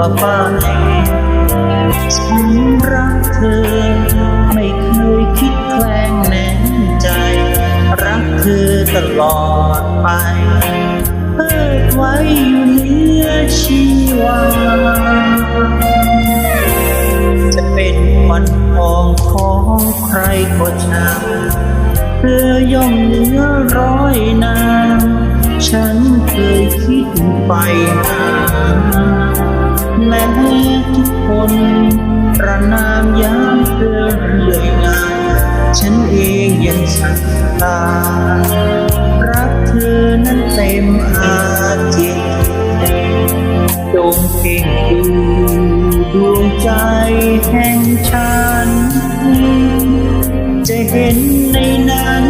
ฉันรักเธอ ไม่เคยคิดแคลงแหนใจ รักเธอตลอดไปเพิดไว้อยู่เหนือชีวา จะเป็นวันทองของใครก็ช่างเธอย่อมเหนือร้อยนางฉันเคยคิดไปหา แม้ทุกคนประนามย้ำเธอเรื่อยมาฉันเองยังศรัทธารักเธอนั้นเต็มอาเจจงเพ่งดูดวงใจแห่งฉัน จะเห็นในนั้น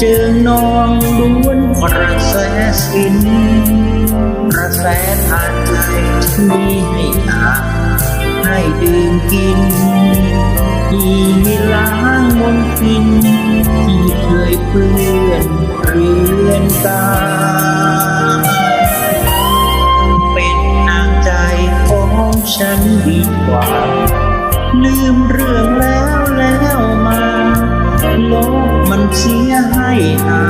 เจอนองล้วนกระแสสินกระ แสทานใจที่มีให้อาให้ดื่มกินที่ล้างมนทิน ที่เคยเปื้อนเรือนกาเป็นนางใจของฉันดีกว่า ลืมเรื่องแล้วแล้วมาโลกมันเสียให้หา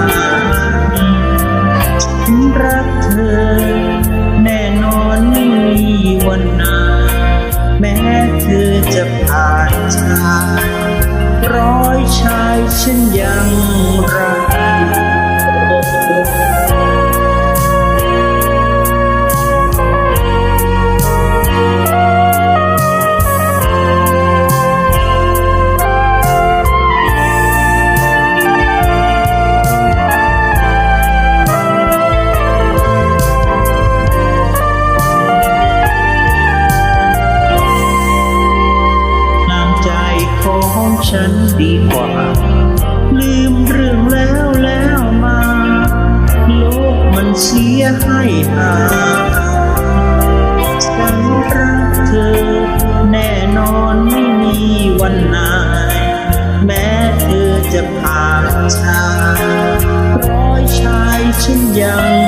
ฉันรักเธอ ร้อยชายฉันยังรัก ฉันดีกว่า ลืมเรื่องแล้วแล้วมา โลกมันเสียให้หาฉันรักเธอ แน่นอนไม่มีวันนาย แม้เธอจะผ่านชาร้อยชายฉันยัง